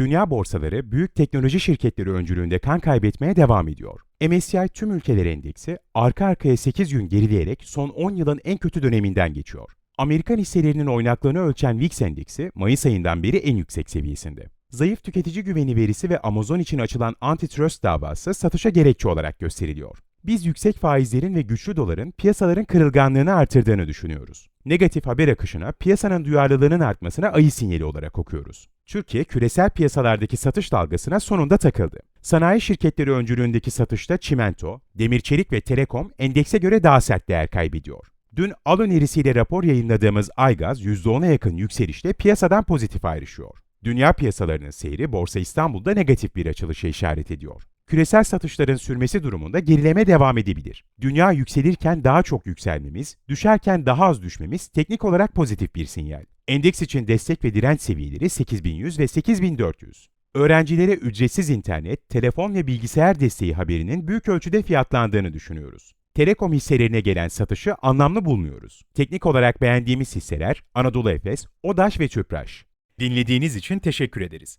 Dünya borsaları büyük teknoloji şirketleri öncülüğünde kan kaybetmeye devam ediyor. MSCI tüm ülkeler endeksi arka arkaya 8 gün gerileyerek son 10 yılın en kötü döneminden geçiyor. Amerikan hisselerinin oynaklığını ölçen VIX endeksi Mayıs ayından beri en yüksek seviyesinde. Zayıf tüketici güveni verisi ve Amazon için açılan antitrust davası satışa gerekçe olarak gösteriliyor. Biz yüksek faizlerin ve güçlü doların piyasaların kırılganlığını artırdığını düşünüyoruz. Negatif haber akışına piyasanın duyarlılığının artmasına ayı sinyali olarak okuyoruz. Türkiye küresel piyasalardaki satış dalgasına sonunda takıldı. Sanayi şirketleri öncülüğündeki satışta çimento, demir çelik ve telekom endekse göre daha sert değer kaybediyor. Dün al önerisiyle rapor yayınladığımız Aygaz %10'a yakın yükselişle piyasadan pozitif ayrışıyor. Dünya piyasalarının seyri Borsa İstanbul'da negatif bir açılışa işaret ediyor. Küresel satışların sürmesi durumunda gerileme devam edebilir. Dünya yükselirken daha çok yükselmemiz, düşerken daha az düşmemiz teknik olarak pozitif bir sinyal. Endeks için destek ve direnç seviyeleri 8100 ve 8400. Öğrencilere ücretsiz internet, telefon ve bilgisayar desteği haberinin büyük ölçüde fiyatlandığını düşünüyoruz. Telekom hisselerine gelen satışı anlamlı bulmuyoruz. Teknik olarak beğendiğimiz hisseler Anadolu Efes, Odaş ve Tüpraş. Dinlediğiniz için teşekkür ederiz.